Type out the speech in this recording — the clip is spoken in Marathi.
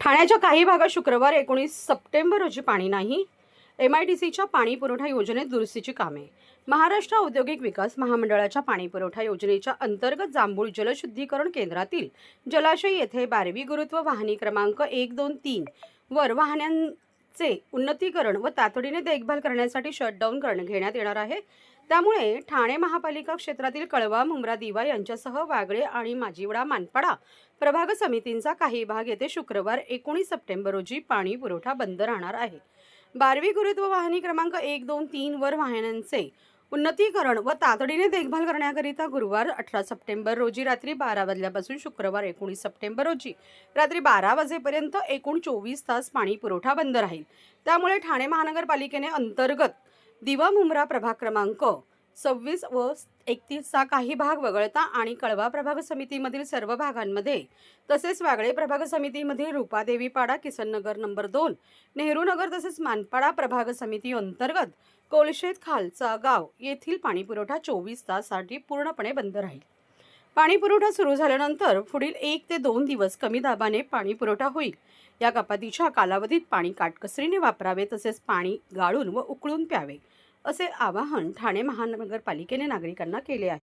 ठाण्याच्या काही भागात शुक्रवार एकोणीस सप्टेंबर रोजी पाणी नाही. एम आय डी सीच्या पाणी पुरवठा योजनेत दुरुस्तीची कामे. महाराष्ट्र औद्योगिक विकास महामंडळाच्या पाणी पुरवठा योजनेच्या अंतर्गत जांभूळ जलशुद्धीकरण केंद्रातील जलाशय येथे बारवी गुरुत्व वाहनी क्रमांक एक दोन तीन वर चे उन्नतीकरण व तातडीने देखभाल करण्यासाठी शटडाऊन करणे घेण्यात येणार आहे. त्यामुळे ठाणे महापालिका क्षेत्रातील कळवा मुंब्रा दिवा यांच्यासह वागळे आणि माजीवडा मानपाडा प्रभाग समितींचा काही भाग येथे शुक्रवार एकोणीस सप्टेंबर रोजी पाणी पुरवठा बंद राहणार आहे. बारवी गुरुत्व वाहिनी क्रमांक एक दोन तीन वर वाहनांचे उन्नतीकरण व तातडीने देखभाल करण्याकरिता गुरुवार अठरा सप्टेंबर रोजी रात्री बारा वाजल्यापासून शुक्रवार एकोणीस सप्टेंबर रोजी रात्री बारा वाजेपर्यंत एकूण चोवीस तास पाणी पुरवठा बंद राहील. त्यामुळे ठाणे महानगरपालिकेने अंतर्गत दिवा मुंब्रा प्रभाग क्रमांक सव्वीस व एकतीसचा काही भाग वगळता आणि कळवा प्रभाग समितीमधील सर्व भागांमध्ये तसेच वागळे प्रभाग समितीमधील रूपादेवीपाडा किसननगर नंबर दोन नेहरू नगर तसेच मानपाडा प्रभाग समिती अंतर्गत कोलशेत खालचा गाव येथील पाणीपुरवठा चोवीस ताससाठी पूर्णपणे बंद राहील. पाणीपुरवठा सुरू झाल्यानंतर पुढील एक ते दोन दिवस कमी दाबाने पाणीपुरवठा होईल. या कपातीच्या कालावधीत पाणी काटकसरीने वापरावे तसेच पाणी गाळून व उकळून प्यावे. असे आवाहन ठाणे महानगरपालिकेने नागरिकांना केले आहे.